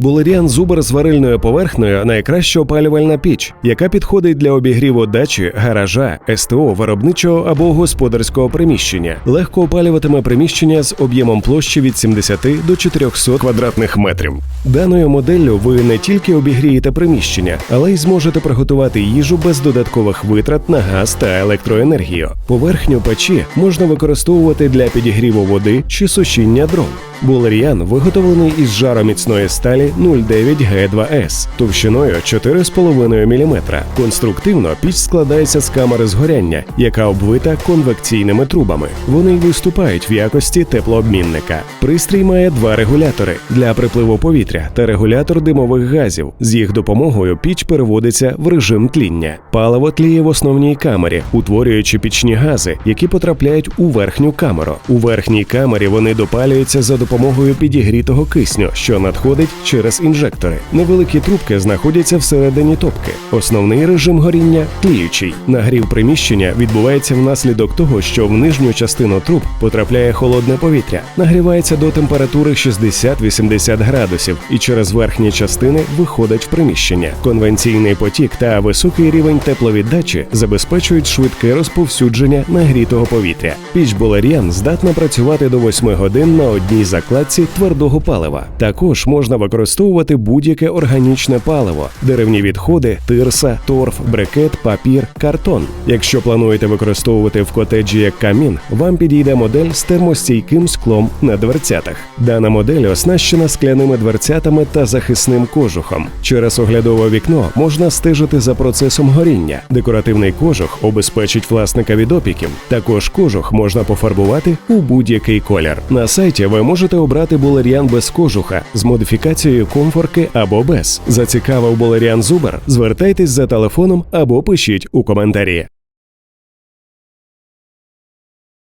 Булеріан Зубер з варильною поверхнею найкраща опалювальна піч, яка підходить для обігріву дачі, гаража, СТО, виробничого або господарського приміщення. Легко опалюватиме приміщення з об'ємом площі від 70 до 400 квадратних метрів. Даною моделлю ви не тільки обігрієте приміщення, але й зможете приготувати їжу без додаткових витрат на газ та електроенергію. Поверхню печі можна використовувати для підігріву води чи сушіння дров. Булеріан виготовлений із жароміцної сталі 09G2S товщиною 4,5 мм. Конструктивно піч складається з камери згоряння, яка обвита конвекційними трубами. Вони виступають в якості теплообмінника. Пристрій має два регулятори для припливу повітря та регулятор димових газів. З їх допомогою піч переводиться в режим тління. Паливо тліє в основній камері, утворюючи пічні гази, які потрапляють у верхню камеру. У верхній камері вони допалюються за допомогою підігрітого кисню, що надходить через інжектори. Невеликі трубки знаходяться всередині топки. Основний режим горіння тліючий. Нагрів приміщення відбувається внаслідок того, що в нижню частину труб потрапляє холодне повітря, нагрівається до температури 60-80 градусів і через верхні частини виходить в приміщення. Конвенційний потік та високий рівень тепловіддачі забезпечують швидке розповсюдження нагрітого повітря. Піч Болеріан здатна працювати до 8 годин на одній закладці твердого палива. Також можна використовувати будь-яке органічне паливо, деревні відходи, тирса, торф, брикет, папір, картон. Якщо плануєте використовувати в котеджі як камін, вам підійде модель з термостійким склом на дверцятах. Дана модель оснащена скляними дверцятами та захисним кожухом. Через оглядове вікно можна стежити за процесом горіння. Декоративний кожух обезпечить власника від опіків. Також кожух можна пофарбувати у будь-який колір. На сайті ви можете обрати булеріан без кожуха з модифікацією комфорки або без. Зацікавив булеріан Зубер? Звертайтесь за телефоном або пишіть у коментарі.